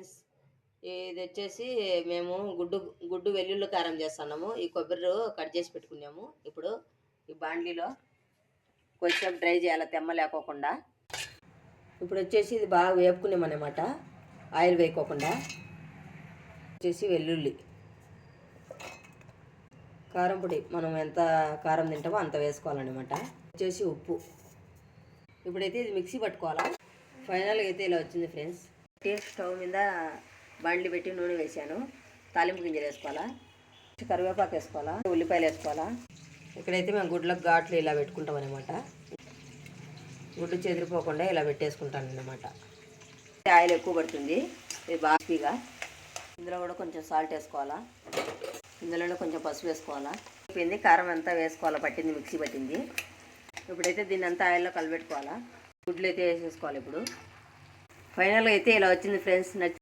Friends ఇది వచ్చేసి మేము గుడ్డు గుడ్డు వెల్లుల్లి కారం చేస్తున్నాము. ఈ కొబ్బరి కట్ చేసి పెట్టుకున్నాము. ఇప్పుడు ఈ బాండ్లీలో కొంచెం డ్రై చేయాలి తెమ్మ లేకోకుండా. ఇప్పుడు వచ్చేసి ఇది బాగా వేపుకున్నాం అనమాట ఆయిల్ వేయకోకుండా. వచ్చేసి వెల్లుల్లి. కారం పొడి మనం ఎంత కారం తింటామో అంత వేసుకోవాలన్నమాట. వచ్చేసి ఉప్పు. ఇప్పుడైతే ఇది మిక్సీ పట్టుకోవాలా? ఫైనల్గా అయితే ఇలా వచ్చింది ఫ్రెండ్స్ స్టవ్ మీద బండ్లు పెట్టి నూనె వేసాను తాలింపు గింజలు వేసుకోవాలా? కరివేపాకు వేసుకోవాలా? ఉల్లిపాయలు వేసుకోవాలా? ఇక్కడైతే మేము గుడ్లకు ఘాట్లు ఇలా పెట్టుకుంటాం అనమాట గుడ్లు చెదిరిపోకుండా ఇలా పెట్టేసుకుంటాను అనమాట ఆయిల్ ఎక్కువ పడుతుంది. ఇది బాగా ఇందులో కూడా కొంచెం సాల్ట్ వేసుకోవాలా? ఇందులోనే కొంచెం పసుపు వేసుకోవాలా? అయిపోయింది కారం అంతా వేసుకోవాలా? పట్టింది మిక్సీ పట్టింది. ఇప్పుడైతే దీన్ని అంతా ఆయిల్లో కలబెట్టుకోవాలా? గుడ్లు అయితే వేసేసుకోవాలి ఇప్పుడు. ఫైనల్గా అయితే ఇలా వచ్చింది ఫ్రెండ్స్ నచ్చి